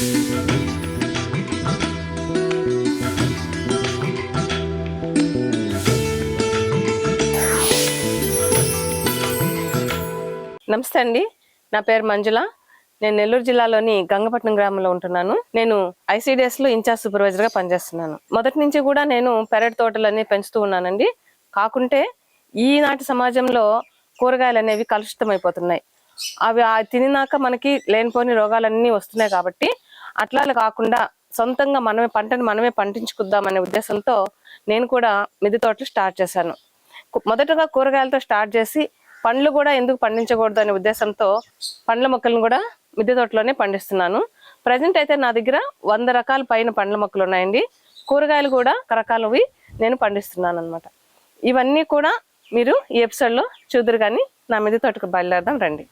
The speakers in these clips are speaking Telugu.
నమస్తే అండి. నా పేరు మంజుల. నేను నెల్లూరు జిల్లాలోని గంగపట్నం గ్రామంలో ఉంటున్నాను. నేను ఐసీడిఎస్లో ఇన్ఛార్జ్ సూపర్వైజర్గా పనిచేస్తున్నాను. మొదటి నుంచి కూడా నేను పెరటి తోటలన్నీ పెంచుతూ ఉన్నానండి. కాకుంటే ఈనాటి సమాజంలో కూరగాయలు అనేవి కలుషితం అయిపోతున్నాయి అవి తినాక తినినాక మనకి లేనిపోని రోగాలన్నీ వస్తున్నాయి కాబట్టి అట్లా కాకుండా సొంతంగా మనమే పంటను మనమే పండించుకుందామనే ఉద్దేశంతో నేను కూడా మిద్దె తోటలు స్టార్ట్ చేశాను. మొదటగా కూరగాయలతో స్టార్ట్ చేసి పండ్లు కూడా ఎందుకు పండించకూడదు అనే ఉద్దేశంతో పండ్ల మొక్కలను కూడా మిద్దె తోటలోనే పండిస్తున్నాను. ప్రజెంట్ అయితే నా దగ్గర వంద రకాల పైన పండ్ల మొక్కలు ఉన్నాయండి. కూరగాయలు కూడా రకరకాలవి నేను పండిస్తున్నాను అనమాట ఇవన్నీ కూడా మీరు ఈ ఎపిసోడ్లో చూదురు కానీ నా మిద్దె తోటకు బయలుదేరదాం రండి.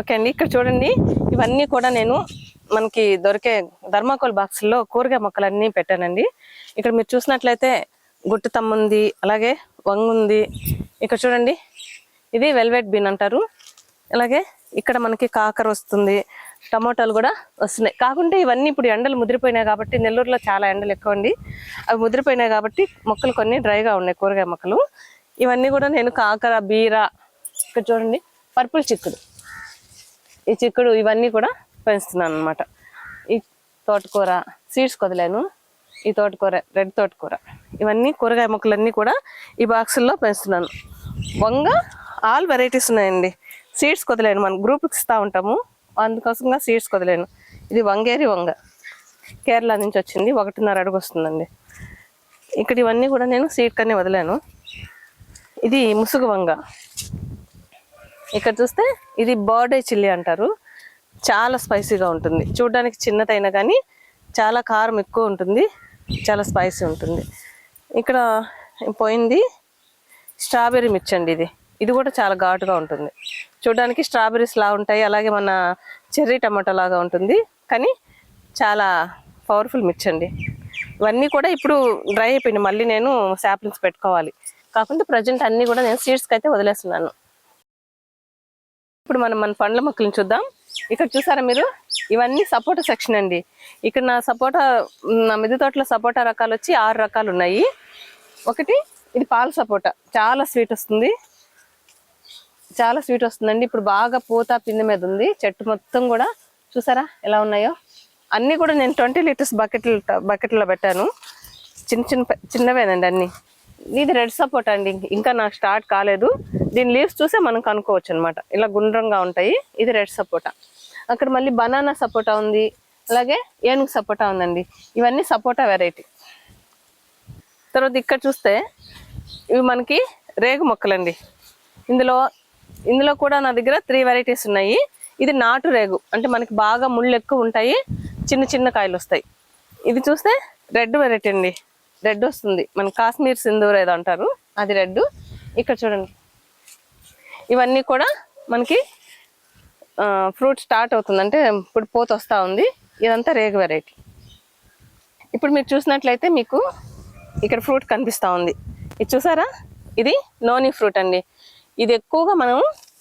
ఓకే అండి ఇక్కడ చూడండి. ఇవన్నీ కూడా నేను మనకి దొరికే ధర్మాకోల్ బాక్సుల్లో కూరగాయ మొక్కలన్నీ పెట్టానండి. ఇక్కడ మీరు చూసినట్లయితే గుట్టుతమ్మ ఉంది అలాగే వంగుంది ఇక్కడ చూడండి ఇది వెల్వెట్ బీన్ అంటారు. అలాగే ఇక్కడ మనకి కాకర వస్తుంది టమోటాలు కూడా వస్తున్నాయి. కాకుంటే ఇవన్నీ ఇప్పుడు ఎండలు ముదిరిపోయినాయి కాబట్టి నెల్లూరులో చాలా ఎండలు ఎక్కువ అండి అవి ముదిరిపోయినాయి కాబట్టి మొక్కలు కొన్ని డ్రైగా ఉన్నాయి కూరగాయ మొక్కలు. ఇవన్నీ కూడా నేను కాకర బీర ఇక్కడ చూడండి పర్పుల్ చిక్కుడు. ఈ చిక్కుడు ఇవన్నీ కూడా పెంచుతున్నాను అనమాట ఈ తోటకూర సీడ్స్ కొదలాను. ఈ తోటకూర రెడ్ తోటకూర. ఇవన్నీ కూరగాయ మొక్కలన్నీ కూడా ఈ బాక్సుల్లో పెంచుతున్నాను. వంగ ఆల్ వెరైటీస్ ఉన్నాయండి. సీడ్స్ కొదలేను. మనం గ్రూప్కి ఇస్తూ ఉంటాము. అందుకోసంగా సీడ్స్ కొదలేను. ఇది వంగేరి వంగ. కేరళ నుంచి వచ్చింది. ఒకటిన్నర అడుగు వస్తుందండి. ఇక్కడ ఇవన్నీ కూడా నేను సీడ్ కన్నీ వదిలాను. ఇది ముసుగు వంగ. ఇక్కడ చూస్తే ఇది బర్డే చిల్లీ అంటారు. చాలా స్పైసీగా ఉంటుంది. చూడడానికి చిన్నదైనా కానీ చాలా కారం ఎక్కువ ఉంటుంది. చాలా స్పైసీ ఉంటుంది. ఇక్కడ పోయింది స్ట్రాబెర్రీ మిర్చి అండి ఇది. ఇది కూడా చాలా ఘాటుగా ఉంటుంది. చూడడానికి స్ట్రాబెర్రీస్ లా ఉంటాయి. అలాగే మన చెర్రీ టమాటో లాగా ఉంటుంది. కానీ చాలా పవర్ఫుల్ మిర్చి అండి. ఇవన్నీ కూడా ఇప్పుడు డ్రై అయిపోయినాయి. మళ్ళీ నేను శాప్లింగ్స్ పెట్టుకోవాలి. కాకుండా ప్రజెంట్ అన్నీ కూడా నేను సీడ్స్కి అయితే వదిలేస్తున్నాను. ఇప్పుడు మనం మన పండ్ల మొక్కలను చూద్దాం. ఇక్కడ చూసారా మీరు? ఇవన్నీ సపోటా సెక్షన్ అండి. ఇక్కడ నా సపోటా నా మిద్దె తోటలో సపోటా రకాలు వచ్చి ఆరు రకాలు ఉన్నాయి. ఒకటి ఇది పాల సపోటా. చాలా స్వీట్ వస్తుంది. చాలా స్వీట్ వస్తుందండి. ఇప్పుడు బాగా పూత పిండి మీద ఉంది. చెట్టు మొత్తం కూడా చూసారా ఎలా ఉన్నాయో? అన్నీ కూడా నేను ట్వంటీ లీటర్స్ బకెట్లు బకెట్లో పెట్టాను. చిన్న చిన్న చిన్నవేనండి అన్ని. ఇది రెడ్ సపోటా అండి. ఇంకా నాకు స్టార్ట్ కాలేదు. దీని లీవ్స్ చూసే మనం కనుక్కోవచ్చు అనమాట ఇలా గుండ్రంగా ఉంటాయి. ఇది రెడ్ సపోటా అక్కడ మళ్ళీ బనానా సపోటా ఉంది. అలాగే ఏనుగు సపోటా ఉందండి. ఇవన్నీ సపోటా వెరైటీ తర్వాత ఇక్కడ చూస్తే ఇవి మనకి రేగు మొక్కలండి. ఇందులో ఇందులో కూడా నా దగ్గర త్రీ వెరైటీస్ ఉన్నాయి. ఇది నాటు రేగు. అంటే మనకి బాగా ముళ్ళు ఎక్కువ ఉంటాయి. చిన్న చిన్న కాయలు వస్తాయి. ఇది చూస్తే రెడ్ వెరైటీ అండి. రెడ్ వస్తుంది. మన కాశ్మీర్ సింధూర్ ఏదో అంటారు. అది రెడ్ ఇక్కడ చూడండి. ఇవన్నీ కూడా మనకి ఫ్రూట్ స్టార్ట్ అవుతుంది. అంటే ఇప్పుడు పోత వస్తూ ఉంది. ఇదంతా రేగు వెరైటీ. ఇప్పుడు మీరు చూసినట్లయితే మీకు ఇక్కడ ఫ్రూట్ కనిపిస్తూ ఉంది. ఇది చూసారా? ఇది నోని ఫ్రూట్ అండి. ఇది ఎక్కువగా మనం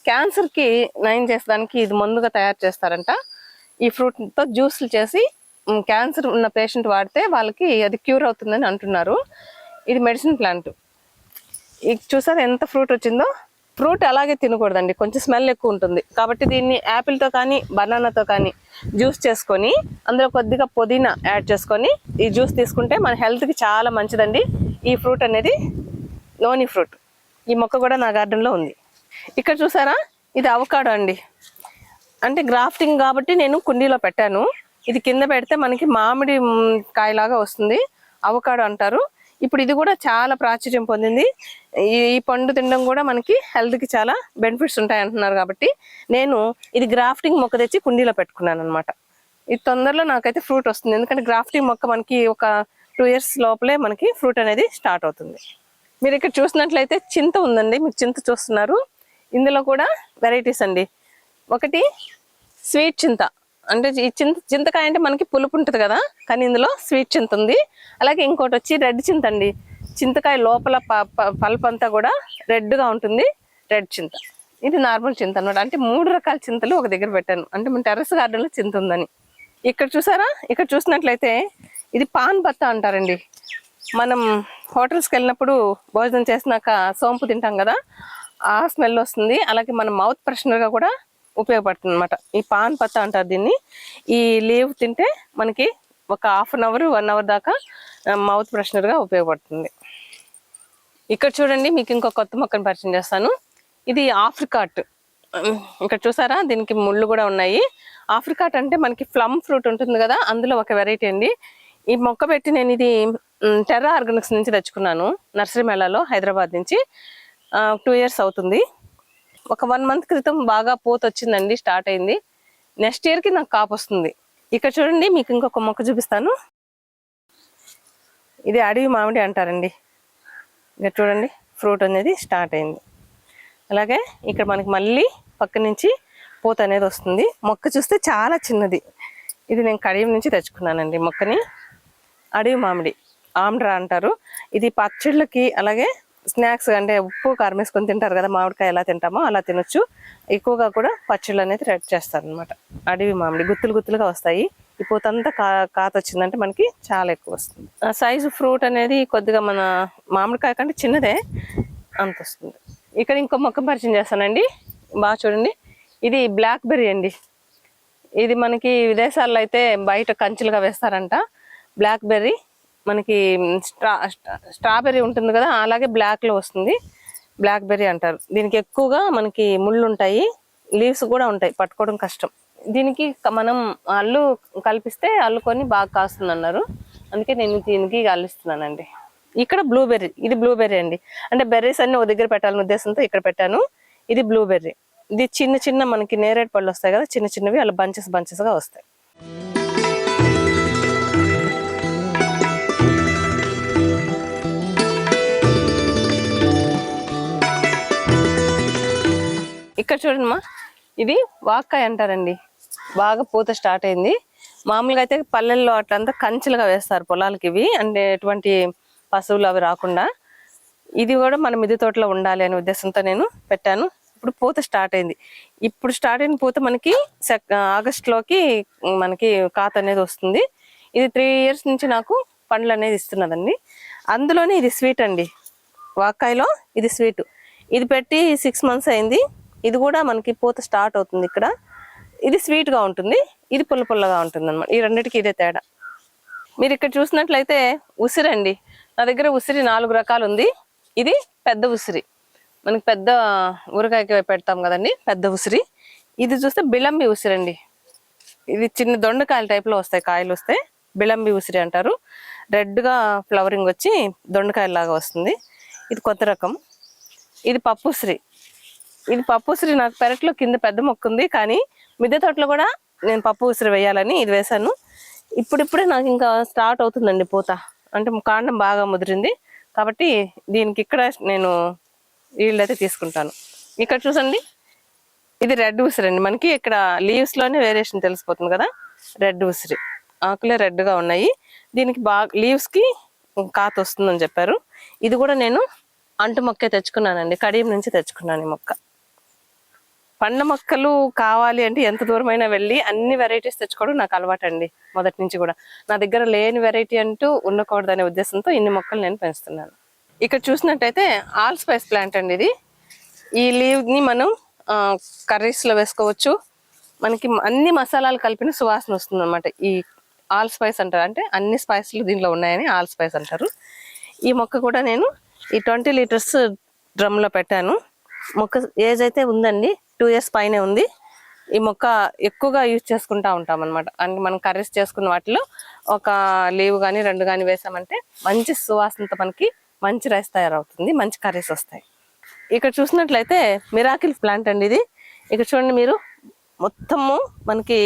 క్యాన్సర్కి నయం చేసడానికి ఇది ముందుగా తయారు చేస్తారంట. ఈ ఫ్రూట్తో జ్యూస్లు చేసి క్యాన్సర్ ఉన్న పేషెంట్ వాడితే వాళ్ళకి అది క్యూర్ అవుతుందని అంటున్నారు. ఇది మెడిసిన్ ప్లాంట్ ఇది చూసారు ఎంత ఫ్రూట్ వచ్చిందో? ఫ్రూట్ అలాగే తినకూడదండి. కొంచెం స్మెల్ ఎక్కువ ఉంటుంది. కాబట్టి దీన్ని యాపిల్తో కానీ బనానాతో కానీ జ్యూస్ చేసుకొని అందులో కొద్దిగా పుదీనా యాడ్ చేసుకొని ఈ జ్యూస్ తీసుకుంటే మన హెల్త్కి చాలా మంచిదండి. ఈ ఫ్రూట్ అనేది లోని ఫ్రూట్ ఈ మొక్క కూడా నా గార్డెన్లో ఉంది. ఇక్కడ చూసారా? ఇది అవకాడో అండి. అంటే గ్రాఫ్టింగ్ కాబట్టి నేను కుండీలో పెట్టాను. ఇది కింద పెడితే మనకి మామిడి కాయలాగా వస్తుంది. అవకాడో అంటారు. ఇప్పుడు ఇది కూడా చాలా ప్రాచుర్యం పొందింది. ఈ ఈ పండు తినడం కూడా మనకి హెల్త్కి చాలా బెనిఫిట్స్ ఉంటాయి అంటున్నారు కాబట్టి నేను ఇది గ్రాఫ్టింగ్ మొక్క తెచ్చి కుండీలో పెట్టుకున్నాను అనమాట ఇది తొందరలో నాకైతే ఫ్రూట్ వస్తుంది. ఎందుకంటే గ్రాఫ్టింగ్ మొక్క మనకి ఒక టూ ఇయర్స్ లోపలే మనకి ఫ్రూట్ అనేది స్టార్ట్ అవుతుంది. మీరు ఇక్కడ చూసినట్లయితే చింత ఉందండి. మీరు చింత చూస్తున్నారు. ఇందులో కూడా వెరైటీస్ అండి. ఒకటి స్వీట్ చింత. అంటే ఈ చింత చింతకాయ అంటే మనకి పులుపు ఉంటుంది కదా కానీ ఇందులో స్వీట్ చింత ఉంది. అలాగే ఇంకోటి వచ్చి రెడ్ చింత అండి. చింతకాయ లోపల ప- ప- పల్ప్ అంతా కూడా రెడ్గా ఉంటుంది రెడ్ చింత. ఇది నార్మల్ చింత అనమాట అంటే మూడు రకాల చింతలు ఒక దగ్గర పెట్టాను. అంటే మన టెర్రస్ గార్డెన్లో చింత ఉందని. ఇక్కడ చూసారా? ఇక్కడ చూసినట్లయితే ఇది పాన్ బత్త అంటారండి. మనం హోటల్స్కి వెళ్ళినప్పుడు భోజనం చేసినాక సోంపు తింటాం కదా ఆ స్మెల్ వస్తుంది. అలాగే మన మౌత్ ఫ్రెషనర్గా కూడా ఉపయోగపడుతుంది అనమాట ఈ పాన్ పత్త అంటారు దీన్ని. ఈ లీవ్ తింటే మనకి ఒక half an hour one hour దాకా మౌత్ ఫ్రెషనర్గా ఉపయోగపడుతుంది. ఇక్కడ చూడండి మీకు ఇంకో కొత్త మొక్కను పరిచయం చేస్తాను. ఇది ఆఫ్రికాట్. ఇక్కడ చూసారా? దీనికి ముళ్ళు కూడా ఉన్నాయి. ఆఫ్రికాట్ అంటే మనకి ఫ్లమ్ ఫ్రూట్ ఉంటుంది కదా అందులో ఒక వెరైటీ అండి. ఈ మొక్క పెట్టి నేను ఇది టెర్రా ఆర్గానిక్స్ నుంచి తెచ్చుకున్నాను. నర్సరీ మేళాలో హైదరాబాద్ నుంచి. టూ ఇయర్స్ అవుతుంది. ఒక వన్ మంత్ క్రితం బాగా పూత వచ్చిందండి స్టార్ట్ అయింది. నెక్స్ట్ ఇయర్కి నాకు కాపు వస్తుంది. ఇక్కడ చూడండి మీకు ఇంకొక మొక్క చూపిస్తాను. ఇది అడవి మామిడి అంటారండి. ఇక్కడ చూడండి ఫ్రూట్ అనేది స్టార్ట్ అయింది. అలాగే ఇక్కడ మనకి మళ్ళీ పక్క నుంచి పూత అనేది వస్తుంది. మొక్క చూస్తే చాలా చిన్నది. ఇది నేను కడియం నుంచి తెచ్చుకున్నానండి మొక్కని. అడవి మామిడి ఆమ్డ్రా అంటారు. ఇది పచ్చళ్ళకి అలాగే స్నాక్స్ అంటే ఉప్పు కారం వేసుకొని తింటారు కదా మామిడికాయ ఎలా తింటామో అలా తినొచ్చు. ఎక్కువగా కూడా పచ్చళ్ళు అనేది రెడీ చేస్తారు అనమాట అడవి మామిడి గుత్తులు గుత్తులుగా వస్తాయి. ఈ పూతంతా కా కాత వచ్చిందంటే మనకి చాలా ఎక్కువ వస్తుంది. సైజు ఫ్రూట్ అనేది కొద్దిగా మన మామిడికాయ కంటే చిన్నదే అంత వస్తుంది. ఇక్కడ ఇంకో మొక్క పరిచయం చేస్తానండి. బాగా చూడండి. ఇది బ్లాక్ బెర్రీ అండి. ఇది మనకి విదేశాల్లో అయితే బయట కంచెలుగా వేస్తారంట. బ్లాక్ బెర్రీ మనకి స్ట్రా స్ట్రాబెర్రీ ఉంటుంది కదా అలాగే బ్లాక్లో వస్తుంది. బ్లాక్ బెర్రీ అంటారు. దీనికి ఎక్కువగా మనకి ముళ్ళు ఉంటాయి లీవ్స్ కూడా ఉంటాయి పట్టుకోవడం కష్టం. దీనికి మనం అల్లు కల్పిస్తే అల్లుకొని బాగా కాస్తుంది అన్నారు అందుకే నేను దీనికి అల్లిస్తున్నానండి. ఇక్కడ బ్లూబెర్రీ ఇది బ్లూబెర్రీ అండి. అంటే బెర్రీస్ అన్ని ఒక దగ్గర పెట్టాలనే ఉద్దేశంతో ఇక్కడ పెట్టాను. ఇది బ్లూబెర్రీ. ఇది చిన్న చిన్న మనకి నేరేడు పళ్ళు వస్తాయి కదా చిన్న చిన్నవి అలా బంచెస్ బంచెస్గా వస్తాయి. ఇక్కడ చూడండిమా ఇది వాక్కాయ అంటారండి. బాగా పూత స్టార్ట్ అయింది. మామూలుగా అయితే పల్లెల్లో అట్లంతా కంచెలుగా వేస్తారు పొలాలకి ఇవి. అంటే ఎటువంటి పశువులు అవి రాకుండా. ఇది కూడా మన మిద్దె తోటలో ఉండాలి అనే ఉద్దేశంతో నేను పెట్టాను. ఇప్పుడు పూత స్టార్ట్ అయింది. ఇప్పుడు స్టార్ట్ అయిన పూత మనకి సెక్ మనకి కాత అనేది వస్తుంది. ఇది త్రీ ఇయర్స్ నుంచి నాకు పండ్లు అనేది ఇస్తున్నదండి. అందులోనే ఇది స్వీట్ అండి. వాక్కాయలో ఇది స్వీట్. ఇది పెట్టి సిక్స్ మంత్స్ అయింది. ఇది కూడా మనకి పూత స్టార్ట్ అవుతుంది ఇక్కడ. ఇది స్వీట్గా ఉంటుంది. ఇది పుల్ల పుల్లగా ఉంటుంది అనమాట ఈ రెండింటికి ఇదే తేడా. మీరు ఇక్కడ చూసినట్లయితే ఉసిరండి నా దగ్గర ఉసిరి నాలుగు రకాలు ఉంది. ఇది పెద్ద ఉసిరి. మనకి పెద్ద ఊరకాయకి పెడతాం కదండి పెద్ద ఉసిరి. ఇది చూస్తే బిలంబి ఉసిరండి ఇది చిన్న దొండకాయల టైప్లో వస్తాయి కాయలు వస్తాయి. బిలంబి ఉసిరి అంటారు. రెడ్గా ఫ్లవరింగ్ వచ్చి దొండకాయలాగా వస్తుంది. ఇది కొత్త రకం. ఇది పప్పు ఉసిరి. ఇది పప్పు ఉసిరి నాకు పెరట్లో కింద పెద్ద మొక్క ఉంది కానీ మిద్దె తోటలో కూడా నేను పప్పు ఉసిరి వేయాలని ఇది వేశాను. ఇప్పుడిప్పుడే నాకు ఇంకా స్టార్ట్ అవుతుందండి పూత. అంటే కాండం బాగా ముదిరింది. కాబట్టి దీనికి ఇక్కడ నేను ఈల్డ్ అయితే తీసుకుంటాను. ఇక్కడ చూసండి. ఇది రెడ్ ఉసిరి అండి. మనకి ఇక్కడ లీవ్స్లోనే వేరియేషన్ తెలిసిపోతుంది కదా. రెడ్ ఉసిరి. ఆకులే రెడ్గా ఉన్నాయి. దీనికి బాగా లీవ్స్కి కాత వస్తుందని చెప్పారు. ఇది కూడా నేను అంటు మొక్కే తెచ్చుకున్నానండి. కడియం నుంచి తెచ్చుకున్నాను ఈ మొక్క. పండ్ల మొక్కలు కావాలి అంటే ఎంత దూరమైనా వెళ్ళి అన్ని వెరైటీస్ తెచ్చుకోవడం నాకు అలవాటు అండి మొదటి నుంచి కూడా. నా దగ్గర లేని వెరైటీ అంటూ ఉండకూడదనే ఉద్దేశంతో ఇన్ని మొక్కలు నేను పెంచుతున్నాను. ఇక్కడ చూసినట్టయితే ఆల్ స్పైస్ ప్లాంట్ అండి ఇది. ఈ లీవ్ని మనం కర్రీస్లో వేసుకోవచ్చు. మనకి అన్ని మసాలాలు కలిపిన సువాసన వస్తుంది అనమాట ఈ ఆల్ స్పైస్ అంటారు. అంటే అన్ని స్పైస్లు దీంట్లో ఉన్నాయని ఆల్ స్పైస్ అంటారు. ఈ మొక్క కూడా నేను ఈ ట్వంటీ లీటర్స్ డ్రమ్లో పెట్టాను. మొక్క ఏజ్ అయితే ఉందండి టూ ఇయర్స్ పైనే ఉంది. ఈ మొక్క ఎక్కువగా యూజ్ చేసుకుంటా ఉంటాం అనమాట అంటే మనం కర్రీస్ చేసుకున్న వాటిలో ఒక లీవ్ కానీ రెండు కానీ వేసామంటే మంచి సువాసనతో మనకి మంచి రైస్ తయారవుతుంది మంచి కర్రీస్ వస్తాయి. ఇక్కడ చూసినట్లయితే మిరాకిల్ ప్లాంట్ అండి ఇది. ఇక్కడ చూడండి మీరు మొత్తము మనకి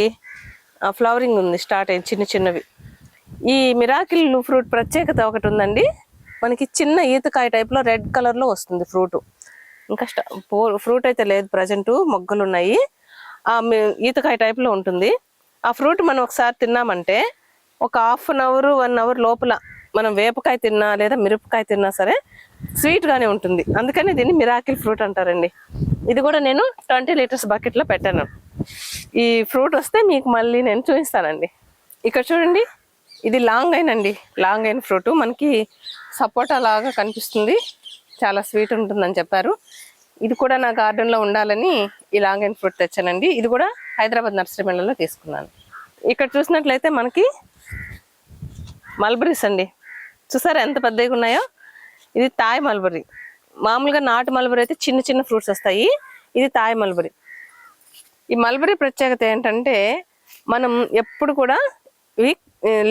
ఫ్లవరింగ్ ఉంది స్టార్ట్ అయింది చిన్న చిన్నవి. ఈ మిరాకిల్ ఫ్రూట్ ప్రత్యేకత ఒకటి ఉందండి. మనకి చిన్న ఈతకాయ టైప్లో రెడ్ కలర్లో వస్తుంది ఫ్రూట్. ఇంకా ఫ్రూట్ అయితే లేదు ప్రజెంట్ మొగ్గలు ఉన్నాయి ఆ మీ- ఈతకాయ టైప్లో ఉంటుంది. ఆ ఫ్రూట్ మనం ఒకసారి తిన్నామంటే ఒక half an hour one hour లోపల మనం వేపకాయ తిన్నా లేదా మిరపకాయ తిన్నా సరే స్వీట్గానే ఉంటుంది. అందుకని దీన్ని మిరాకిల్ ఫ్రూట్ అంటారండి. ఇది కూడా నేను ట్వంటీ లీటర్స్ బకెట్లో పెట్టాను. ఈ ఫ్రూట్ వస్తే మీకు మళ్ళీ నేను చూపిస్తానండి. ఇక్కడ చూడండి ఇది లాంగ్ అయిన అండి లాంగ్ అయిన ఫ్రూట్. మనకి సపోటా లాగా కనిపిస్తుంది. చాలా స్వీట్ ఉంటుందని చెప్పారు. ఇది కూడా నా గార్డెన్లో ఉండాలని ఈ లాంగ్ అండ్ ఫ్రూట్ తెచ్చానండి. ఇది కూడా హైదరాబాద్ నర్సరీ మెళ్ళలో తీసుకున్నాను. ఇక్కడ చూసినట్లయితే మనకి మల్బరీస్ అండి. చూసారా ఎంత పెద్దగా ఉన్నాయో? ఇది తాయ్ మల్బరీ. మామూలుగా నాటు మల్బరీ అయితే చిన్న చిన్న ఫ్రూట్స్ వస్తాయి. ఇది తాయ్ మల్బరీ. ఈ మల్బరీ ప్రత్యేకత ఏంటంటే మనం ఎప్పుడు కూడా ఇవి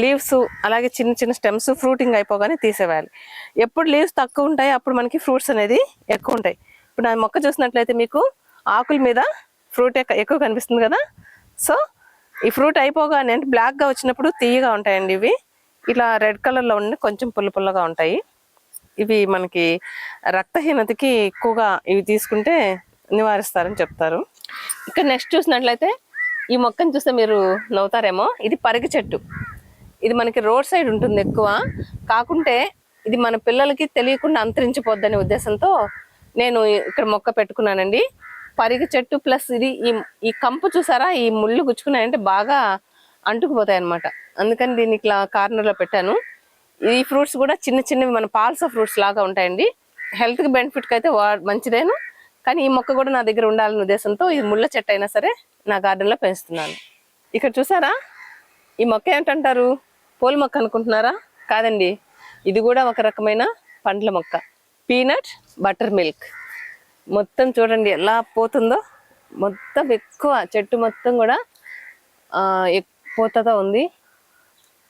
లీవ్స్ అలాగే చిన్న చిన్న స్టెమ్స్ ఫ్రూటింగ్ అయిపోగానే తీసేయాలి. ఎప్పుడు లీవ్స్ తక్కువ ఉంటాయి అప్పుడు మనకి ఫ్రూట్స్ అనేది ఎక్కువ ఉంటాయి. ఇప్పుడు నా మొక్క చూసినట్లయితే మీకు ఆకుల మీద ఫ్రూట్ ఎక్కువ కనిపిస్తుంది కదా? సో ఈ ఫ్రూట్ అయిపోగానే అంటే బ్లాక్గా వచ్చినప్పుడు తీయగా ఉంటాయండి ఇవి. ఇలా రెడ్ కలర్లో ఉండి కొంచెం పుల్ల పుల్లగా ఉంటాయి. ఇవి మనకి రక్తహీనతకి ఎక్కువగా ఇవి తీసుకుంటే నివారిస్తారని చెప్తారు. ఇక్కడ నెక్స్ట్ చూసినట్లయితే ఈ మొక్కను చూస్తే మీరు నవ్వుతారేమో. ఇది పరిగి చెట్టు. ఇది మనకి రోడ్ సైడ్ ఉంటుంది ఎక్కువ. కాకుంటే ఇది మన పిల్లలకి తెలియకుండా అంతరించిపోద్దనే ఉద్దేశంతో నేను ఇక్కడ మొక్క పెట్టుకున్నానండి. పరిగ చెట్టు ప్లస్ ఇది ఈ ఈ కంపు చూసారా? ఈ ముళ్ళు గుచ్చుకున్నాయంటే బాగా అంటుకుపోతాయి అనమాట అందుకని దీన్ని ఇట్లా కార్నర్లో పెట్టాను. ఈ ఫ్రూట్స్ కూడా చిన్న చిన్నవి మన పాల్స ఫ్రూట్స్ లాగా ఉంటాయండి. హెల్త్కి బెనిఫిట్కి అయితే వా- మంచిదేను. కానీ ఈ మొక్క కూడా నా దగ్గర ఉండాలనే ఉద్దేశంతో ఇది ముళ్ళ చెట్టు అయినా సరే నా గార్డెన్లో పెంచుతున్నాను. ఇక్కడ చూసారా? ఈ మొక్క ఏంటంటారు? పూల మొక్క అనుకుంటున్నారా? కాదండి. ఇది కూడా ఒక రకమైన పండ్ల మొక్క. Peanut butter milk. మొత్తం చూడండి ఎలా పోతుందో. మొత్తం ఎక్కువ చెట్టు మొత్తం కూడా ఆ, ఉంది.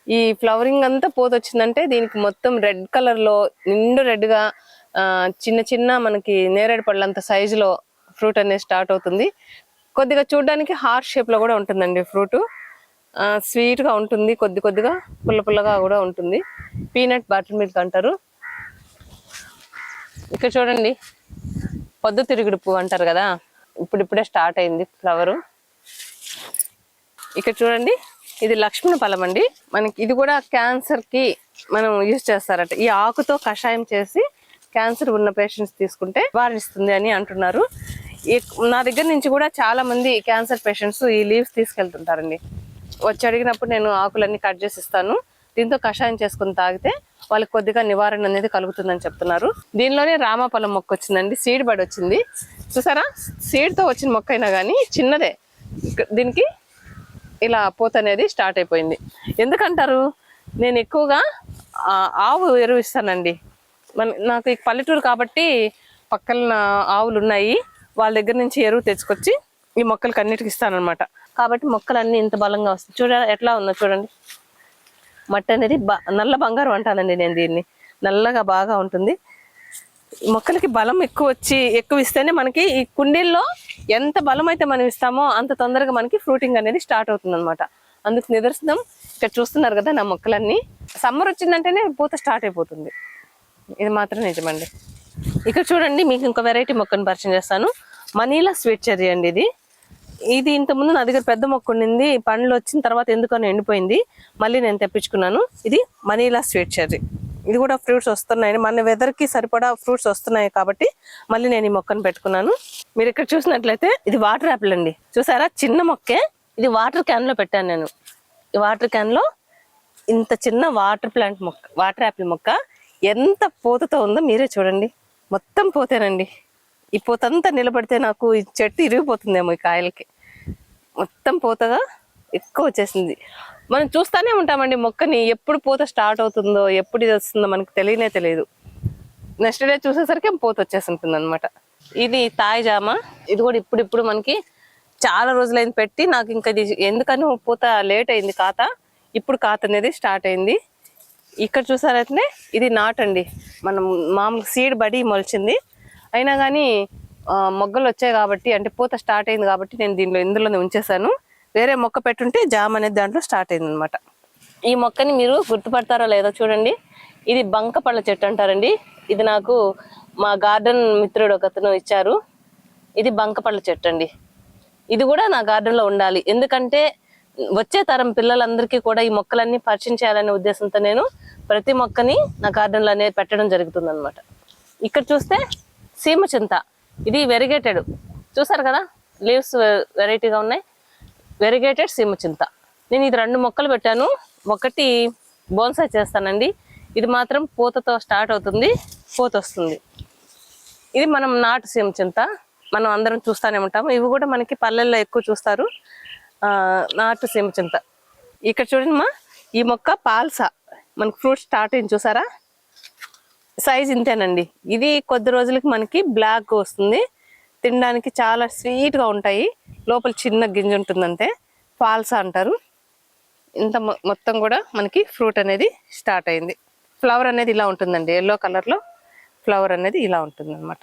ఈ ఫ్లవరింగ్ అంతా పోతొచ్చిందంటే దీనికి మొత్తం రెడ్ కలర్లో నిండు రెడ్గా చిన్న చిన్న మనకి నేరేడు పళ్ళంత సైజులో ఫ్రూట్ అనేది స్టార్ట్ అవుతుంది. కొద్దిగా చూడడానికి హార్ట్ షేప్లో కూడా ఉంటుందండి ఫ్రూట్. స్వీట్గా ఉంటుంది కొద్ది కొద్దిగా పుల్ల పుల్లగా కూడా ఉంటుంది. పీనట్ బటర్ మిల్క్ అంటారు. ఇక్కడ చూడండి పొద్దు తిరుగుడు పువ్వు అంటారు కదా ఇప్పుడిప్పుడే స్టార్ట్ అయింది ఫ్లవరు ఇక్కడ చూడండి ఇది లక్ష్మణ ఫలం అండి. మనకి ఇది కూడా క్యాన్సర్కి మనం యూజ్ చేస్తారట. ఈ ఆకుతో కషాయం చేసి క్యాన్సర్ ఉన్న పేషెంట్స్ తీసుకుంటే వారిస్తుంది అని అంటున్నారు. ఈ- నా దగ్గర నుంచి కూడా చాలా మంది క్యాన్సర్ పేషెంట్స్ ఈ లీవ్స్ తీసుకెళ్తుంటారండి. వచ్చి అడిగినప్పుడు నేను ఆకులన్నీ కట్ చేసి ఇస్తాను. దీంతో కషాయం చేసుకుని తాగితే వాళ్ళకి కొద్దిగా నివారణ అనేది కలుగుతుందని చెప్తున్నారు. దీనిలోనే రామాపలం మొక్క వచ్చిందండి. సీడ్ బడ్ వచ్చింది. చూసారా? సీడ్తో వచ్చిన మొక్క అయినా కానీ చిన్నదే. దీనికి ఇలా పూత అనేది స్టార్ట్ అయిపోయింది. ఎందుకంటారు? నేను ఎక్కువగా ఆవు ఎరువు ఇస్తానండి మన నాకు ఈ పల్లెటూరు కాబట్టి పక్కన ఆవులు ఉన్నాయి వాళ్ళ దగ్గర నుంచి ఎరువు తెచ్చుకొచ్చి ఈ మొక్కలకి అన్నిటికి ఇస్తానమాట కాబట్టి మొక్కలన్నీ ఇంత బలంగా వస్తాయి. చూడ ఎట్లా ఉందో చూడండి. మట్టి అనేది బ- నల్ల బంగారం అంటానండి నేను దీన్ని. నల్లగా బాగా ఉంటుంది. మొక్కలకి బలం ఎక్కువ వచ్చి ఎక్కువ ఇస్తేనే మనకి ఈ కుండీల్లో ఎంత బలం అయితే మనం ఇస్తామో అంత తొందరగా మనకి ఫ్రూటింగ్ అనేది స్టార్ట్ అవుతుంది అనమాట అందుకు నిదర్శనం ఇక్కడ చూస్తున్నారు కదా నా మొక్కలన్నీ. సమ్మర్ వచ్చిందంటేనే పూత స్టార్ట్ అయిపోతుంది. ఇది మాత్రం నిజమండి. ఇక్కడ చూడండి మీకు ఇంకో వెరైటీ మొక్కను పరిచయం చేస్తాను. మనీలా స్వీట్ చెర్రీ అండి ఇది. ఇది ఇంతకుముందు నా దగ్గర పెద్ద మొక్క ఉండింది. పండ్లు వచ్చిన తర్వాత ఎందుకని ఎండిపోయింది. మళ్ళీ నేను తెప్పించుకున్నాను. ఇది మనీలా స్వీట్ చెర్రీ ఇది కూడా ఫ్రూట్స్ వస్తున్నాయి. మన వెదర్కి సరిపడా ఫ్రూట్స్ వస్తున్నాయి కాబట్టి మళ్ళీ నేను ఈ మొక్కను పెట్టుకున్నాను. మీరు ఇక్కడ చూసినట్లయితే ఇది వాటర్ యాపిల్ అండి. చూసారా? చిన్న మొక్కే. ఇది వాటర్ క్యాన్లో పెట్టాను నేను. ఈ వాటర్ క్యాన్లో ఇంత చిన్న వాటర్ ప్లాంట్ మొక్క వాటర్ యాపిల్ మొక్క ఎంత పూతతో ఉందో మీరే చూడండి. మొత్తం పోతేనండి. ఈ పూతంతా నిలబడితే నాకు ఈ చెట్టు ఇరిగిపోతుందేమో ఈ కాయలకి. మొత్తం పూతగా ఎక్కువ వచ్చేసింది. మనం చూస్తానే ఉంటామండి మొక్కని ఎప్పుడు పూత స్టార్ట్ అవుతుందో ఎప్పుడు ఇది వస్తుందో మనకు తెలియనే తెలియదు. నెక్స్ట్ డే చూసేసరికి పూత వచ్చేసింటుంది అనమాట ఇది తాయిజామ ఇది కూడా ఇప్పుడు ఇప్పుడు మనకి చాలా రోజులైంది పెట్టి నాకు ఇంకా ఇది ఎందుకని పూత లేట్ అయింది కాత ఇప్పుడు కాత అనేది స్టార్ట్ అయింది. ఇక్కడ చూసారైతే ఇది నాటండి. మనం మామూలు సీడ్ బడి మొలిచింది. అయినా కానీ మొగ్గలు వచ్చాయి కాబట్టి అంటే పూత స్టార్ట్ అయింది కాబట్టి నేను దీనిలో ఇందులోనే ఉంచేసాను వేరే మొక్క పెట్టుంటే జామ్ అనేది దాంట్లో స్టార్ట్ అయింది అనమాట ఈ మొక్కని మీరు గుర్తుపడతారో లేదో చూడండి. ఇది బంక పళ్ళ చెట్టు అంటారండి. ఇది నాకు మా గార్డెన్ మిత్రుడు ఒకతను ఇచ్చారు. ఇది బంకపళ్ళ చెట్టు అండి. ఇది కూడా నా గార్డెన్లో ఉండాలి. ఎందుకంటే వచ్చే తరం పిల్లలందరికీ కూడా ఈ మొక్కలన్నీ పరిచయం చేయాలనే ఉద్దేశంతో నేను ప్రతి మొక్కని నా గార్డెన్లో అనేది పెట్టడం జరుగుతుంది ఇక్కడ చూస్తే సీమ చింత. ఇది వెరిగేటెడ్ చూసారు కదా? లీవ్స్ వెరైటీగా ఉన్నాయి. వెరిగేటెడ్ సీమ చింత. నేను ఇది రెండు మొక్కలు పెట్టాను. ఒకటి బోన్సా చేస్తానండి. ఇది మాత్రం పూతతో స్టార్ట్ అవుతుంది. పూత వస్తుంది. ఇది మనం నాటు సీమ చింత. మనం అందరం చూస్తూనే ఉంటాము. ఇవి కూడా మనకి పల్లెల్లో ఎక్కువ చూస్తారు. నాటు సీమ చింత. ఇక్కడ చూడండి మా ఈ మొక్క పాల్సా. మనకి ఫ్రూట్ స్టార్ట్ అయింది. చూసారా? సైజ్ ఇంతేనండి. ఇది కొద్ది రోజులకి మనకి బ్లాక్ వస్తుంది. తినడానికి చాలా స్వీట్గా ఉంటాయి. లోపల చిన్న గింజ ఉంటుందంటే అంతే ఫాల్సా అంటారు. ఇంత మొత్తం కూడా మనకి ఫ్రూట్ అనేది స్టార్ట్ అయింది. ఫ్లవర్ అనేది ఇలా ఉంటుందండి. ఎల్లో కలర్లో ఫ్లవర్ అనేది ఇలా ఉంటుంది అనమాట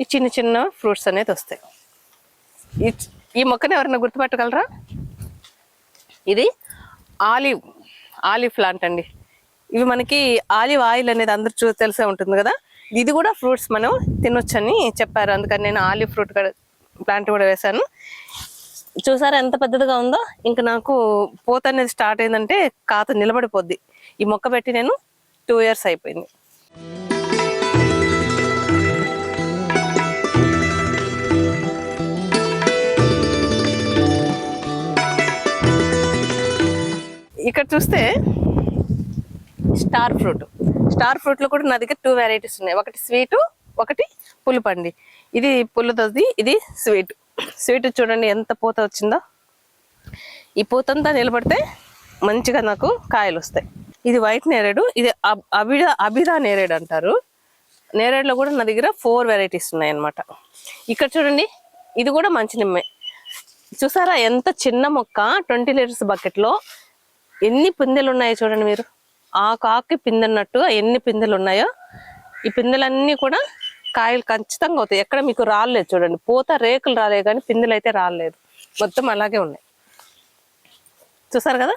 ఈ చిన్న చిన్న ఫ్రూట్స్ అనేది వస్తాయి. ఈ ఈ మొక్కని ఎవరైనా గుర్తుపట్టగలరా? ఇది ఆలివ్ ఆలివ్ ప్లాంట్ అండి. ఇవి మనకి ఆలివ్ ఆయిల్ అనేది అందరు చూ తెలిసే ఉంటుంది కదా? ఇది కూడా ఫ్రూట్స్ మనం తినొచ్చని చెప్పారు. అందుకని నేను ఆలివ్ ఫ్రూట్ ప్లాంట్ కూడా వేశాను. చూసారా ఎంత పెద్దదిగా ఉందో? ఇంకా నాకు పూత అనేది స్టార్ట్ అయిందంటే కాత నిలబడిపోద్ది. ఈ మొక్క పెట్టి నేను టూ ఇయర్స్ అయిపోయింది. ఇక్కడ చూస్తే స్టార్ ఫ్రూట్. స్టార్ ఫ్రూట్లో కూడా నా దగ్గర టూ వెరైటీస్ ఉన్నాయి. ఒకటి స్వీట్ ఒకటి పులుపు అండి ఇది పుల్లతది ఇది స్వీట్. స్వీట్ చూడండి ఎంత పూత వచ్చిందో. ఈ పూతంతా నిలబడితే మంచిగా నాకు కాయలు వస్తాయి. ఇది వైట్ నేరేడు ఇది అబ్- అబిడా అబిదా నేరేడు అంటారు. నేరేడులో కూడా నా దగ్గర ఫోర్ వెరైటీస్ ఉన్నాయి అనమాట ఇక్కడ చూడండి ఇది కూడా మంచి నిమ్మే చూసారా ఎంత చిన్న మొక్క? ట్వంటీ లీటర్స్ బకెట్లో ఎన్ని పిందెలు ఉన్నాయో చూడండి మీరు? ఆ కాకి పిందెన్నట్టు ఎన్ని పిందెలు ఉన్నాయో ఈ పిందెలన్నీ కూడా కాయలు ఖచ్చితంగా అవుతాయి. ఎక్కడ మీకు రాలేదు చూడండి. పూత రేకులు రాలేదు కానీ పిందెలు అయితే రాలేదు. మొత్తం అలాగే ఉన్నాయి. చూసారు కదా?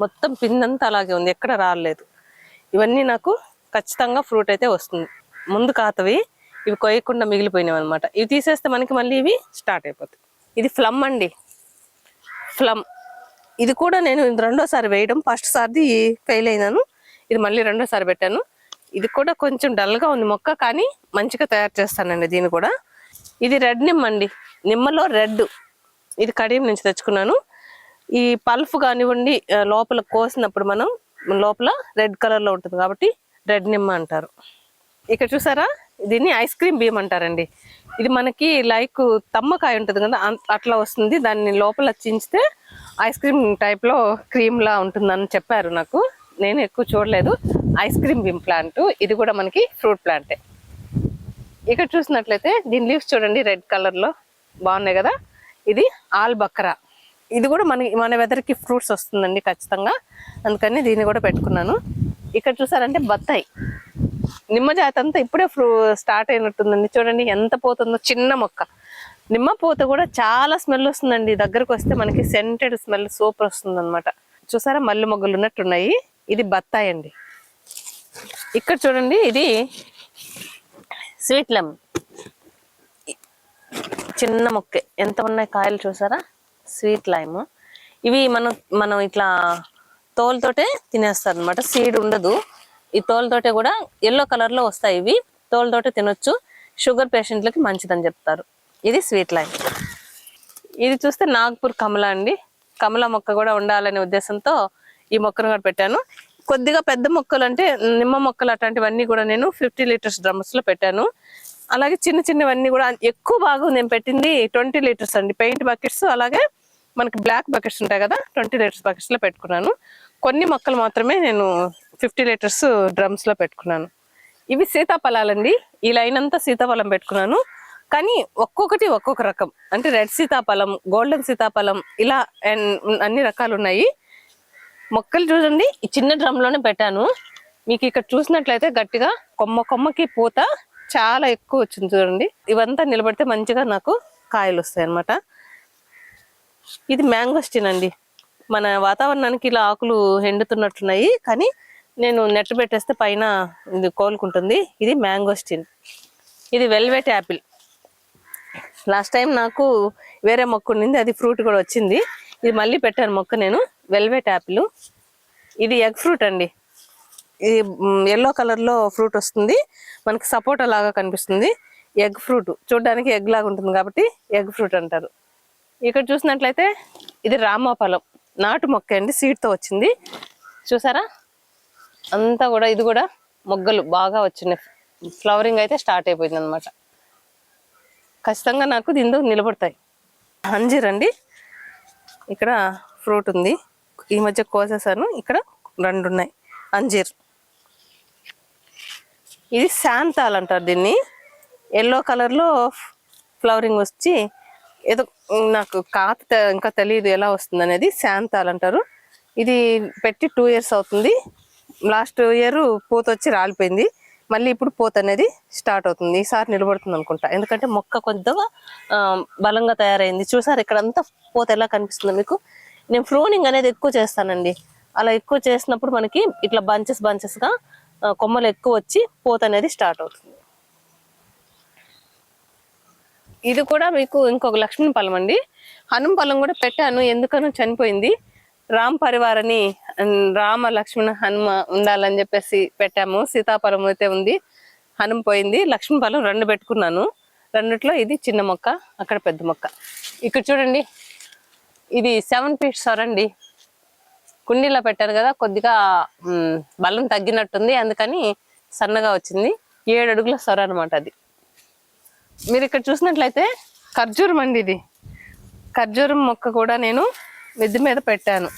మొత్తం పిందంతా అలాగే ఉంది. ఎక్కడ రాలేదు. ఇవన్నీ నాకు ఖచ్చితంగా ఫ్రూట్ అయితే వస్తుంది. ముందు కాతవి ఇవి కొయ్యకుండా మిగిలిపోయినాయి అనమాట ఇవి తీసేస్తే మనకి మళ్ళీ ఇవి స్టార్ట్ అయిపోతాయి. ఇది ఫ్లమ్ అండి. ఫ్లమ్. ఇది కూడా నేను రెండోసారి వేయడం. ఫస్ట్ సారిది ఫెయిల్ అయినాను. ఇది మళ్ళీ రెండోసారి పెట్టాను. ఇది కూడా కొంచెం డల్గా ఉంది మొక్క కానీ మంచిగా తయారు చేస్తానండి దీన్ని కూడా. ఇది రెడ్ నిమ్మ అండి. నిమ్మలో రెడ్. ఇది కడియం నుంచి తెచ్చుకున్నాను. ఈ పల్ఫ్ కానివ్వండి లోపల కోసినప్పుడు మనం లోపల రెడ్ కలర్లో ఉంటుంది కాబట్టి రెడ్ నిమ్మ అంటారు. ఇక్కడ చూసారా? దీన్ని ఐస్ క్రీమ్ బియ్యం అంటారండి. ఇది మనకి లైక్ తమ్మకాయ ఉంటుంది కదా అట్లా వస్తుంది. దాన్ని లోపల చించితే ఐస్ క్రీమ్ టైప్లో క్రీమ్లా ఉంటుందని చెప్పారు నాకు. నేను ఎక్కువ చూడలేదు. ఐస్ క్రీమ్ బిమ్ ప్లాంట్ ఇది కూడా మనకి ఫ్రూట్ ప్లాంటే ఇక్కడ చూసినట్లయితే దీని లీవ్స్ చూడండి రెడ్ కలర్లో బాగున్నాయి కదా. ఇది ఆల్ బక్రా ఇది కూడా మన మన వెదర్కి ఫ్రూట్స్ వస్తుందండి ఖచ్చితంగా. అందుకని దీన్ని కూడా పెట్టుకున్నాను. ఇక్కడ చూసారంటే బత్తాయి. నిమ్మ జాతి అంతా ఇప్పుడే ఫ్రూ స్టార్ట్ అయినట్టుందండి. చూడండి ఎంత పోతుందో చిన్న మొక్క. నిమ్మ పూత కూడా చాలా స్మెల్ వస్తుందండి. దగ్గరకు వస్తే మనకి సెంటెడ్ స్మెల్ సూపర్ వస్తుంది అనమాట చూసారా? మల్లె మొగ్గలు ఉన్నట్టున్నాయి. ఇది బత్తాయి అండి ఇక్కడ చూడండి ఇది స్వీట్ లెమ్ చిన్న మొక్కే. ఎంత ఉన్నాయి కాయలు చూసారా? Sweet lime. ఇవి మనం మనం ఇట్లా తోలుతోటే తినేస్తారు అనమాట సీడ్ ఉండదు. ఈ తోలుతోటే కూడా ఎల్లో కలర్లో వస్తాయి ఇవి. తోలుతోటే తినొచ్చు. షుగర్ పేషెంట్లకి మంచిదని చెప్తారు. ఇది స్వీట్ లైమ్. ఇది చూస్తే నాగ్పూర్ కమల అండి. కమల మొక్క కూడా ఉండాలనే ఉద్దేశంతో ఈ మొక్కను కూడా పెట్టాను. కొద్దిగా పెద్ద మొక్కలు అంటే నిమ్మ మొక్కలు అట్లాంటివన్నీ కూడా నేను ఫిఫ్టీ లీటర్స్ డ్రమ్స్లో పెట్టాను. అలాగే చిన్న చిన్నవన్నీ కూడా ఎక్కువ బాగా నేను పెట్టింది ట్వంటీ లీటర్స్ అండి. పెయింట్ బకెట్స్ అలాగే మనకి బ్లాక్ బకెట్స్ ఉంటాయి కదా ట్వంటీ లీటర్స్ బకెట్స్లో పెట్టుకున్నాను. కొన్ని మొక్కలు మాత్రమే నేను ఫిఫ్టీ లీటర్స్ డ్రమ్స్లో పెట్టుకున్నాను. ఇవి సీతాఫలాలండి. ఈ లైన్ అంతా సీతాఫలం పెట్టుకున్నాను. కానీ ఒక్కొక్కటి ఒక్కొక్క రకం. అంటే రెడ్ సీతాఫలం గోల్డెన్ సీతాఫలం ఇలా అన్ని రకాలు ఉన్నాయి. మొక్కలు చూడండి. ఈ చిన్న డ్రమ్లోనే పెట్టాను. మీకు ఇక్కడ చూసినట్లయితే గట్టిగా కొమ్మ కొమ్మకి పూత చాలా ఎక్కువ వచ్చింది చూడండి. ఇవంతా నిలబడితే మంచిగా నాకు కాయలు వస్తాయి అన్నమాట. ఇది మ్యాంగోస్టిన్ అండి. మన వాతావరణానికి ఇలా ఆకులు ఎండుతున్నట్టున్నాయి. కానీ నేను నెట్ పెట్టేస్తే పైన ఇది కోలుకుంటుంది. ఇది మ్యాంగోస్టిన్ ఇది వెల్వెట్ యాపిల్. లాస్ట్ టైం నాకు వేరే మొక్క ఉండింది. అది ఫ్రూట్ కూడా వచ్చింది. ఇది మళ్ళీ పెట్టాను మొక్క నేను. Velvet apple. ఇది ఎగ్ ఫ్రూట్ అండి. ఇది ఎల్లో కలర్లో ఫ్రూట్ వస్తుంది. మనకి సపోటా లాగా కనిపిస్తుంది. Egg fruit. చూడడానికి ఎగ్ లాగా ఉంటుంది కాబట్టి ఎగ్ ఫ్రూట్ అంటారు. ఇక్కడ చూసినట్లయితే ఇది రామాఫలం నాటు మొక్క అండి. సీడ్తో వచ్చింది. చూసారా? అంతా కూడా ఇది కూడా మొగ్గలు బాగా వచ్చినాయి ఫ్లవరింగ్ అయితే స్టార్ట్ అయిపోయింది అనమాట ఖచ్చితంగా నాకు దీంతో నిలబడతాయి. అంజీర్ అండి. ఇక్కడ ఫ్రూట్ ఉంది. ఈ మధ్య కోసేసాను. ఇక్కడ రెండు ఉన్నాయి అంజీర్. ఇది శాంతాల్ అంటారు దీన్ని. ఎల్లో కలర్లో ఫ్లవరింగ్ వచ్చి ఏదో నాకు కాత తె- ఇంకా తెలియదు ఎలా వస్తుంది అనేది శాంతాల్ అంటారు ఇది పెట్టి టూ ఇయర్స్ అవుతుంది. లాస్ట్ ఇయర్ పూత వచ్చి రాలిపోయింది. మళ్ళీ ఇప్పుడు పూత అనేది స్టార్ట్ అవుతుంది. ఈసారి నిలబడుతుంది అనుకుంటా. ఎందుకంటే మొక్క కొద్దిగా బలంగా తయారైంది. చూసారు ఇక్కడ అంతా పూత ఎలా కనిపిస్తుందో మీకు? నేను ఫ్రూనింగ్ అనేది ఎక్కువ చేస్తానండి. అలా ఎక్కువ చేసినప్పుడు మనకి ఇట్లా బంచెస్ బంచెస్గా కొమ్మలు ఎక్కువ వచ్చి పూత అనేది స్టార్ట్ అవుతుంది. ఇది కూడా మీకు ఇంకొక లక్ష్మణ ఫలం అండి. హనుమ ఫలం కూడా పెట్టాను ఎందుకనో చనిపోయింది. రామ్ పరివారని రామ లక్ష్మణ హనుమ ఉండాలని చెప్పేసి పెట్టాము. సీతాఫలం అయితే ఉంది హనుమ పోయింది. లక్ష్మణ ఫలం రెండు పెట్టుకున్నాను. రెండిట్లో ఇది చిన్న మొక్క అక్కడ పెద్ద మొక్క. ఇక్కడ చూడండి ఇది సెవెన్ ఫీట్ సొర అండి. కుండీలో పెట్టాను కదా కొద్దిగా బలం తగ్గినట్టుంది అందుకని సన్నగా వచ్చింది. ఏడు అడుగుల సొర అనమాట అది. మీరు ఇక్కడ చూసినట్లయితే ఖర్జూరం అండి ఇది. ఖర్జూరం మొక్క కూడా నేను మిద్దె మీద పెట్టాను.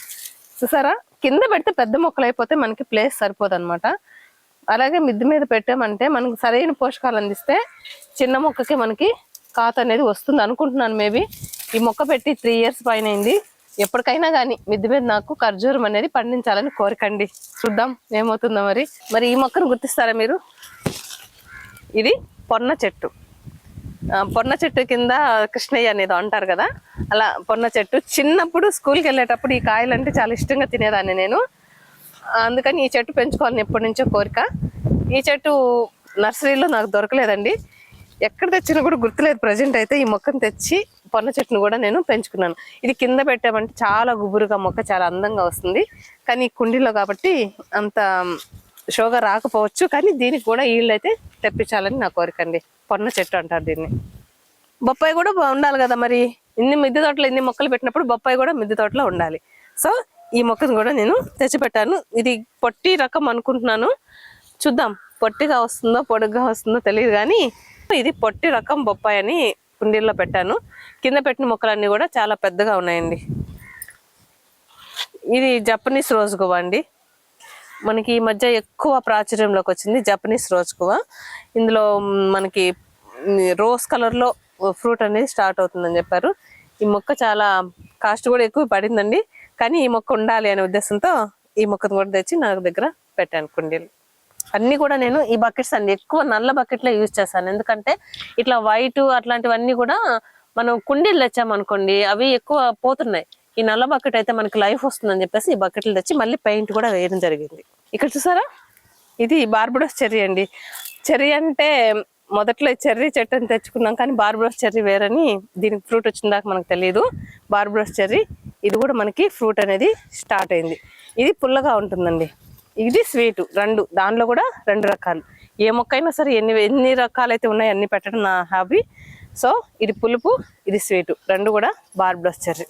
చూసారా? కింద పెడితే పెద్ద మొక్కలు అయిపోతే మనకి ప్లేస్ సరిపోదు అనమాట అలాగే మిద్దె మీద పెట్టామంటే మనకు సరైన పోషకాలు అందిస్తే చిన్న మొక్కకి మనకి కాత అనేది వస్తుంది అనుకుంటున్నాను మేబీ. ఈ మొక్క పెట్టి త్రీ ఇయర్స్ పైన అయింది ఎప్పటికైనా కానీ మిద్దె మీద నాకు ఖర్జూరం అనేది పండించాలని కోరికండి. చూద్దాం ఏమవుతుందో మరి. మరి ఈ మొక్కను గుర్తిస్తారా మీరు? ఇది పొన్న చెట్టు. పొన్న చెట్టు కింద కృష్ణయ్య అనేది అంటారు కదా. అలా పొన్న చెట్టు. చిన్నప్పుడు స్కూల్కి వెళ్ళేటప్పుడు ఈ కాయలు అంటే చాలా ఇష్టంగా తినేదాన్ని నేను. అందుకని ఈ చెట్టు పెంచుకోవాలని ఎప్పటి నుంచో కోరిక. ఈ చెట్టు నర్సరీలో నాకు దొరకలేదండి. ఎక్కడ తెచ్చినా కూడా గుర్తులేదు. ప్రజెంట్ అయితే ఈ మొక్కను తెచ్చి పొన్న చెట్టును కూడా నేను పెంచుకున్నాను. ఇది కింద పెట్టామంటే చాలా గుబురుగా మొక్క చాలా అందంగా వస్తుంది. కానీ కుండీలో కాబట్టి అంత షోగా రాకపోవచ్చు. కానీ దీనికి కూడా ఈళ్ళు అయితే తెప్పించాలని నా కోరిక అండి. పొన్న చెట్టు అంటారు దీన్ని. బొప్పాయి కూడా ఉండాలి కదా మరి. ఇన్ని మిద్దె తోటలో ఇన్ని మొక్కలు పెట్టినప్పుడు బొప్పాయి కూడా మిద్దె తోటలో ఉండాలి. సో ఈ మొక్కను కూడా నేను తెచ్చిపెట్టాను. ఇది పొట్టి రకం అనుకుంటున్నాను. చూద్దాం. పొట్టిగా వస్తుందో పొడుగ్గా వస్తుందో తెలియదు కానీ ఇది పొట్టి రకం బొప్పాయి అని కుండీల్లో పెట్టాను. కింద పెట్టిన మొక్కలన్నీ కూడా చాలా పెద్దగా ఉన్నాయండి. ఇది జపనీస్ రోజ్ గువ అండి. మనకి ఈ మధ్య ఎక్కువ ప్రాచుర్యంలోకి వచ్చింది జపనీస్ రోజ్ గువ ఇందులో మనకి రోజ్ కలర్లో ఫ్రూట్ అనేది స్టార్ట్ అవుతుందని చెప్పారు. ఈ మొక్క చాలా కాస్ట్ కూడా ఎక్కువ పడిందండి. కానీ ఈ మొక్క ఉండాలి అనే ఉద్దేశంతో ఈ మొక్కను కూడా తెచ్చి నా దగ్గర పెట్టాను కుండీలు. అన్ని కూడా నేను ఈ బకెట్స్ అండి ఎక్కువ నల్ల బకెట్లే యూజ్ చేస్తాను. ఎందుకంటే ఇట్లా వైట్ అట్లాంటివన్నీ కూడా మనం కుండీలు తెచ్చామనుకోండి అవి ఎక్కువ పోతున్నాయి. ఈ నల్ల బకెట్ అయితే మనకి లైఫ్ వస్తుందని చెప్పేసి ఈ బకెట్లు తెచ్చి మళ్ళీ పెయింట్ కూడా వేయడం జరిగింది. ఇక్కడ చూసారా? ఇది బార్బడోస్ చెర్రీ అండి. చెర్రీ అంటే మొదట్లో చెర్రీ చెట్టు అని తెచ్చుకున్నాం కానీ బార్బడోస్ చెర్రీ వేరని దీనికి ఫ్రూట్ వచ్చిన దాకా మనకు తెలియదు బార్బడోస్ చెర్రీ ఇది కూడా మనకి ఫ్రూట్ అనేది స్టార్ట్ అయింది. ఇది పుల్లగా ఉంటుందండి. ఇది స్వీట్ రెండు. దానిలో కూడా రెండు రకాలు. ఏ మొక్క అయినా సరే ఎన్ని ఎన్ని రకాలైతే ఉన్నాయో అన్ని పెట్టడం నా హాబీ. సో ఇది పులుపు ఇది స్వీట్. రెండు కూడా బార్బ్లస్ చెర్రీ.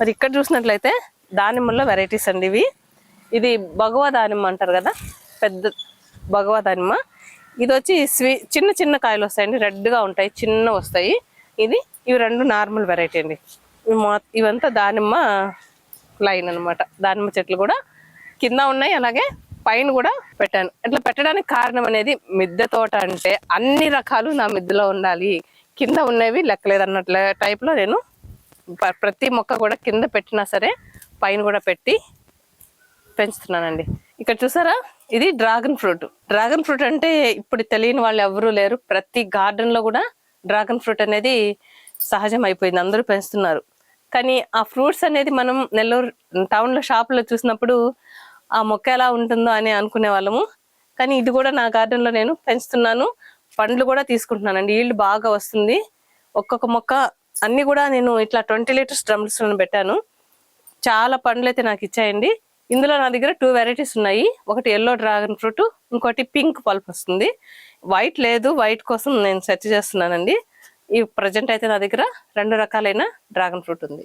మరి ఇక్కడ చూసినట్లయితే దానిమ్మలో వెరైటీస్ అండి ఇవి. ఇది భగవ దానిమ్మ అంటారు కదా? పెద్ద భగవ దానిమ్మ. ఇది వచ్చి స్వీ చిన్న చిన్న కాయలు వస్తాయండి. రెడ్గా ఉంటాయి చిన్న వస్తాయి. ఇది ఇవి రెండు నార్మల్ వెరైటీ అండి. ఇవి ఇవంతా దానిమ్మ లైన్ అన్నమాట. దానిమ్మ చెట్లు కూడా కింద ఉన్నాయి అలాగే పైన కూడా పెట్టాను. ఇట్లా పెట్టడానికి కారణం అనేది మిద్దె తోట అంటే అన్ని రకాలు నా మిద్దెలో ఉండాలి. కింద ఉన్నవి లెక్కలేదు అన్నట్ల టైప్లో నేను ప- ప్రతి మొక్క కూడా కింద పెట్టినా సరే పైన కూడా పెట్టి పెంచుతున్నానండి. ఇక్కడ చూసారా? ఇది డ్రాగన్ ఫ్రూట్. డ్రాగన్ ఫ్రూట్ అంటే ఇప్పుడు తెలియని వాళ్ళు ఎవరూ లేరు. ప్రతి గార్డెన్లో కూడా డ్రాగన్ ఫ్రూట్ అనేది సహజం అయిపోయింది అందరూ పెంచుతున్నారు. కానీ ఆ ఫ్రూట్స్ అనేది మనం నెల్లూరు టౌన్లో షాపులో చూసినప్పుడు ఆ మొక్క ఎలా ఉంటుందో అని అనుకునే వాళ్ళము. కానీ ఇది కూడా నా గార్డెన్లో నేను పెంచుతున్నాను. పండ్లు కూడా తీసుకుంటున్నానండి. ఈల్డ్ బాగా వస్తుంది. ఒక్కొక్క మొక్క అన్ని కూడా నేను ఇట్లా ట్వంటీ లీటర్స్ డ్రమ్స్ పెట్టాను. చాలా పండ్లు అయితే నాకు ఇచ్చాయండి. ఇందులో నా దగ్గర టూ వెరైటీస్ ఉన్నాయి. ఒకటి ఎల్లో డ్రాగన్ ఫ్రూట్ ఇంకోటి పింక్ పల్ప్ వస్తుంది. వైట్ లేదు. వైట్ కోసం నేను సెర్చ్ చేస్తున్నానండి. ఈ ప్రజెంట్ అయితే నా దగ్గర రెండు రకాలైన డ్రాగన్ ఫ్రూట్ ఉంది.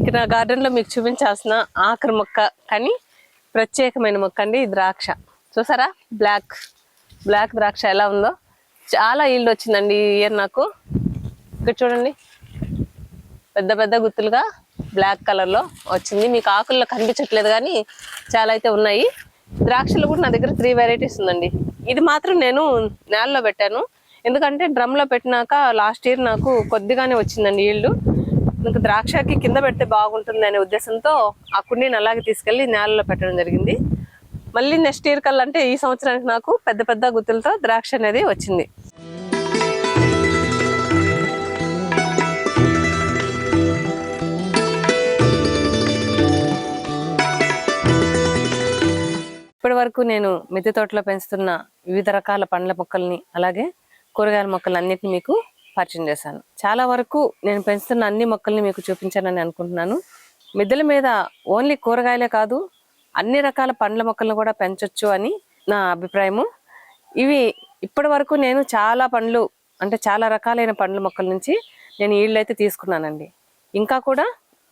ఇక నా గార్డెన్లో మీకు చూపించాల్సిన ఆఖరి మొక్క కానీ ప్రత్యేకమైన మొక్క అండి ఈ ద్రాక్ష. చూసారా? బ్లాక్ బ్లాక్ ద్రాక్ష ఎలా ఉందో? చాలా ఈల్డ్ వచ్చిందండి ఈ ఇయర్ నాకు. ఇక్కడ చూడండి. పెద్ద పెద్ద గుత్తులుగా బ్లాక్ కలర్లో వచ్చింది. మీకు ఆకుల్లో కనిపించట్లేదు కానీ చాలా అయితే ఉన్నాయి. ద్రాక్షలు కూడా నా దగ్గర త్రీ వెరైటీస్ ఉందండి. ఇది మాత్రం నేను నేలలో పెట్టాను. ఎందుకంటే డ్రమ్లో పెట్టినాక లాస్ట్ ఇయర్ నాకు కొద్దిగానే వచ్చిందండి ఈల్డ్ ఇంకా ద్రాక్షకి కింద పెడితే బాగుంటుంది అనే ఉద్దేశంతో ఆ కుండీని అలాగే తీసుకెళ్ళి నేలలో పెట్టడం జరిగింది. మళ్ళీ నెక్స్ట్ ఇయర్ కల్లా అంటే ఈ సంవత్సరానికి నాకు పెద్ద పెద్ద గుత్తులతో ద్రాక్ష అనేది వచ్చింది. ఇప్పటి వరకు నేను మిద్దె తోటలో పెంచుతున్న వివిధ రకాల పండ్ల మొక్కల్ని అలాగే కూరగాయల మొక్కలు అన్నిటిని మీకు పరిచయం చేశాను. చాలా వరకు నేను పెంచుతున్న అన్ని మొక్కల్ని మీకు చూపించానని అనుకుంటున్నాను. మిద్దెల మీద ఓన్లీ కూరగాయలే కాదు అన్ని రకాల పండ్ల మొక్కలను కూడా పెంచొచ్చు అని నా అభిప్రాయము. ఇవి ఇప్పటి వరకు నేను చాలా పండ్లు అంటే చాలా రకాలైన పండ్ల మొక్కల నుంచి నేను ఈళ్ళు అయితే తీసుకున్నానండి. ఇంకా కూడా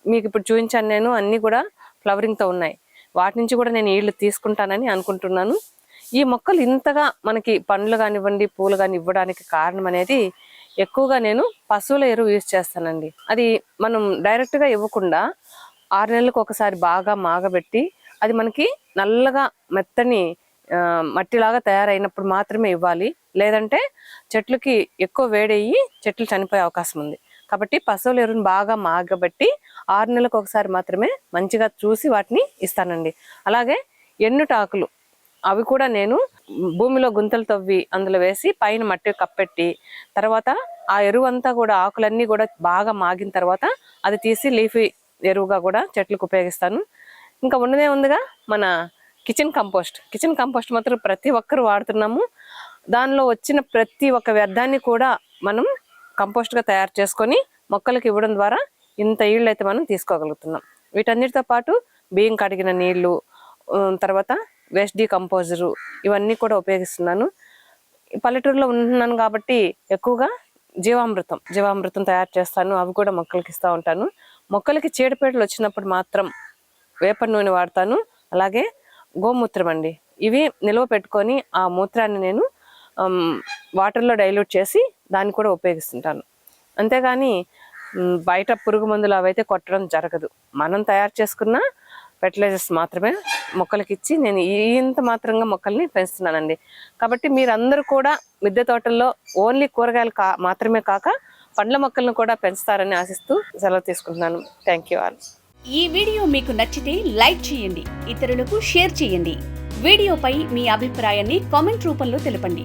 మీకు ఇప్పుడు చూపించాను నేను అన్నీ కూడా ఫ్లవరింగ్తో ఉన్నాయి. వాటి నుంచి కూడా నేను ఈళ్ళు తీసుకుంటానని అనుకుంటున్నాను. ఈ మొక్కలు ఇంతగా మనకి పండ్లు కానివ్వండి పూలు కానివ్వడానికి కారణం అనేది ఎక్కువగా నేను పశువుల ఎరువు యూజ్ చేస్తానండి. అది మనం డైరెక్ట్గా ఇవ్వకుండా ఆరు నెలలకు ఒకసారి బాగా మాగబెట్టి అది మనకి నల్లగా మెత్తని మట్టిలాగా తయారైనప్పుడు మాత్రమే ఇవ్వాలి. లేదంటే చెట్లకి ఎక్కువ వేడయ్యి చెట్లు చనిపోయే అవకాశం ఉంది. కాబట్టి పశువుల ఎరువుని బాగా మాగబెట్టి ఆరు నెలలకు ఒకసారి మాత్రమే మంచిగా చూసి వాటిని ఇస్తానండి. అలాగే ఎన్నుటాకులు అవి కూడా నేను భూమిలో గుంతలు తవ్వి అందులో వేసి పైన మట్టి కప్పెట్టి తర్వాత ఆ ఎరువు అంతా కూడా ఆకులన్నీ కూడా బాగా మాగిన తర్వాత అది తీసి లీఫీ ఎరువుగా కూడా చెట్లకు ఉపయోగిస్తాను. ఇంకా ఉన్నదే ఉందిగా మన కిచెన్ కంపోస్ట్. కిచెన్ కంపోస్ట్ మాత్రం ప్రతి ఒక్కరు వాడుతున్నాము. దానిలో వచ్చిన ప్రతి ఒక్క వ్యర్థాన్ని కూడా మనం కంపోస్ట్గా తయారు చేసుకొని మొక్కలకు ఇవ్వడం ద్వారా ఇంత ఈళ్ళు అయితే మనం తీసుకోగలుగుతున్నాం. వీటన్నిటితో పాటు బియ్యం కడిగిన నీళ్ళు తర్వాత వేస్ట్ డీకంపోజరు ఇవన్నీ కూడా ఉపయోగిస్తున్నాను. పల్లెటూరులో ఉంటున్నాను కాబట్టి ఎక్కువగా జీవామృతం జీవామృతం తయారు చేస్తాను. అవి కూడా మొక్కలకి ఇస్తూ ఉంటాను. మొక్కలకి చీడపీడలు వచ్చినప్పుడు మాత్రం వేప నూనె వాడతాను. అలాగే గోమూత్రం అండి. ఇవి నిల్వ పెట్టుకొని ఆ మూత్రాన్ని నేను వాటర్లో డైల్యూట్ చేసి దాన్ని కూడా ఉపయోగిస్తుంటాను. అంతేగాని బయట పురుగు మందులు అవైతే కొట్టడం జరగదు. మనం తయారు చేసుకున్న ఫెర్టిలైజర్స్ మాత్రమే మొక్కలకి ఇచ్చి నేను ఇంత మాత్రంగా మొక్కల్ని పెంచుతున్నానండి. కాబట్టి మీరందరూ కూడా మిద్దె తోటల్లో ఓన్లీ కూరగాయలు కా మాత్రమే కాక పండ్ల మొక్కలను కూడా పెంచుతారని ఆశిస్తూ సెలవు తీసుకుంటున్నాను. థ్యాంక్ యూ ఆల్ ఈ వీడియో మీకు నచ్చితే లైక్ చేయండి ఇతరులకు షేర్ చేయండి. వీడియోపై మీ అభిప్రాయాన్ని కామెంట్ రూపంలో తెలపండి.